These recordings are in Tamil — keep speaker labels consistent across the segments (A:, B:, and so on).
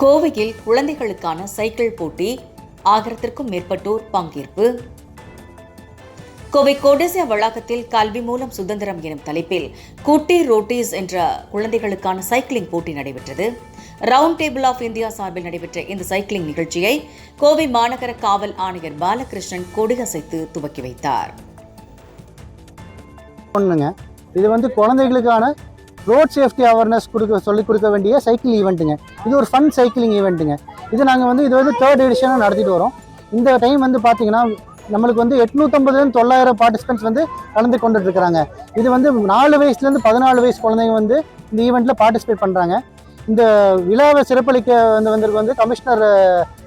A: கோவையில் குழந்தைகளுக்கான சைக்கிள் போட்டி. ஆயிரத்திற்கும் மேற்பட்டோர் பங்கேற்பு. கோவை கோடேசியா வளாகத்தில் கல்வி மூலம் சுதந்திரம் எனும் தலைப்பில் குட்டி ரோட்டீஸ் என்ற குழந்தைகளுக்கான சைக்கிளிங் போட்டி நடைபெற்றது. ரவுண்ட் டேபிள் ஆஃப் இந்தியா சார்பில் நடைபெற்ற இந்த சைக்கிளிங் நிகழ்ச்சியை கோவை மாநகர காவல் ஆணையர் பாலகிருஷ்ணன் கொடியசைத்து துவக்கி வைத்தார்.
B: இது வந்து குழந்தைகளுக்கான ரோட் சேஃப்டி அவேர்னஸ் கொடுக்க சொல்லிக் கொடுக்க வேண்டிய சைக்கிள் ஈவெண்ட்டுங்க இது ஒரு ஃபன் சைக்கிளிங் ஈவெண்ட்டுங்க இது நாங்கள் வந்து இது வந்து தேர்ட் எடிஷனாக நடத்திட்டு வரோம். இந்த டைம் வந்து பார்த்தீங்கன்னா நம்மளுக்கு வந்து எட்நூற்றம்பதுலேருந்து தொள்ளாயிரம் பார்ட்டிசிபென்ட்ஸ் வந்து கலந்து கொண்டுட்டு இருக்கிறாங்க இது வந்து நாலு வயசுலேருந்து பதினாலு வயசு குழந்தைங்க வந்து இந்த ஈவெண்ட்டில் பார்ட்டிசிபேட் பண்ணுறாங்க இந்த விழாவை சிறப்பளிக்க வந்து வந்திருக்கு வந்து கமிஷனர்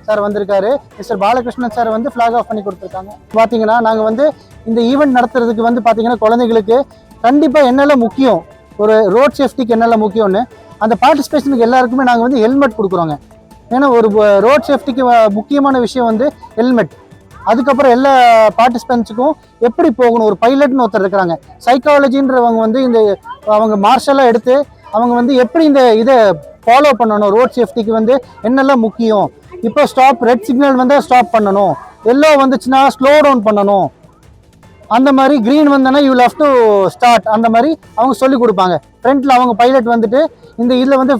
B: சார் வந்திருக்காரு. மிஸ்டர் பாலகிருஷ்ணன் சார் வந்து ஃப்ளாக் ஆஃப் பண்ணி கொடுத்துருக்காங்க. பார்த்தீங்கன்னா நாங்கள் வந்து இந்த ஈவெண்ட் நடத்துறதுக்கு வந்து பார்த்தீங்கன்னா குழந்தைங்களுக்கு கண்டிப்பாக என்னெல்லாம் முக்கியம் ஒரு ரோட் சேஃப்டிக்கு என்னெல்லாம் முக்கியம்னு அந்த பார்ட்டிசிபேஷனுக்கு எல்லாருக்குமே நாங்கள் வந்து ஹெல்மெட் கொடுக்குறோங்க. ஏன்னா ஒரு ரோட் சேஃப்டிக்கு முக்கியமான விஷயம் வந்து ஹெல்மெட் அதுக்கப்புறம் எல்லா பார்ட்டிசிபென்ட்ஸுக்கும் எப்படி போகணும்? ஒரு பைலட்னு ஒருத்தர் இருக்கிறாங்க. சைக்காலஜின்றவங்க வந்து இந்த அவங்க மார்ஷலாக எடுத்து அவங்க வந்து எப்படி இந்த இதை ஃபாலோ பண்ணணும்? ரோட் சேஃப்டிக்கு வந்து என்னெல்லாம் முக்கியம்? இப்போ ஸ்டாப் ரெட் சிக்னல் வந்தால் ஸ்டாப் பண்ணணும். எல்லோ வந்துச்சுன்னா ஸ்லோ டவுன் பண்ணணும். அந்த மாதிரி க்ரீன் வந்தோன்னா யூ லவ் டு ஸ்டார்ட் அந்த மாதிரி அவங்க சொல்லி கொடுப்பாங்க. ஃப்ரண்ட்ல அவங்க பைலட் வந்துட்டு இந்த இதில் வந்து